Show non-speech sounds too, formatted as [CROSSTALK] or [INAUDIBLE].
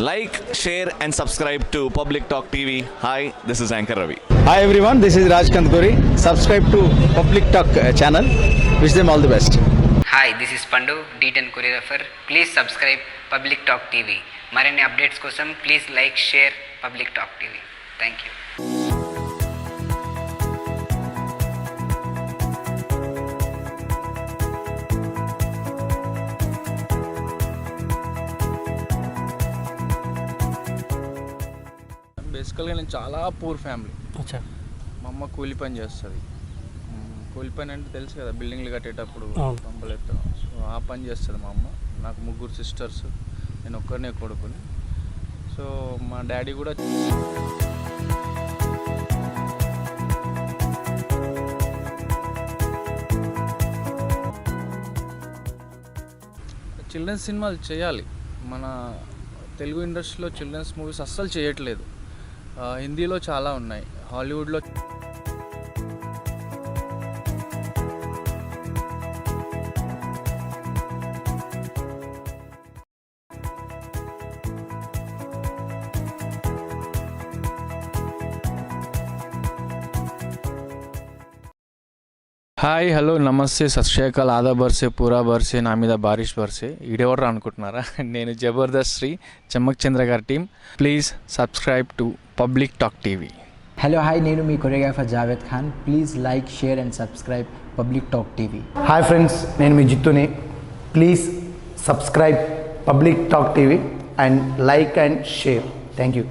Like share and subscribe to public talk TV hi this is anchor Ravi hi everyone this is Rajkanth Gori subscribe to public talk channel which them all the best hi this is Pandu డీటెన్ కొరి refer please subscribe public talk TV మరిన్ని updates కోసం please like share public talk TV thank you బేసికల్గా నేను చాలా poor family. మా అమ్మ కూలి పని చేస్తుంది. కూలి పని అంటే తెలుసు కదా బిల్డింగ్లు కట్టేటప్పుడు. పంపలు ఎత్తడం సో ఆ పని చేస్తుంది మా అమ్మ. నాకు ముగ్గురు సిస్టర్స్ నేను ఒక్కరినే కొడుకుని. సో మా డాడీ కూడా చిల్డ్రన్స్ సినిమాలు చేయాలి. మన తెలుగు ఇండస్ట్రీలో చిల్డ్రన్స్ మూవీస్ అస్సలు చేయట్లేదు. హిందీలో చాలా ఉన్నాయి. హాలీవుడ్లో హాయ్ హలో నమస్తే సత్యాకాల్ ఆదా బర్సే పూరా బర్సే నా మీద బారిష్ బర్సే. ఈడెవరు అనుకుంటున్నారా? [LAUGHS] నేను జబర్దస్త్ శ్రీ చమ్మక్ చంద్ర గారి team. Please subscribe to public talk TV hello hi నేను మీ choreographer Javed Khan. Please like share and subscribe public talk TV hi friends నేను మీ జిత్తుని. Please subscribe public talk TV and like and share thank you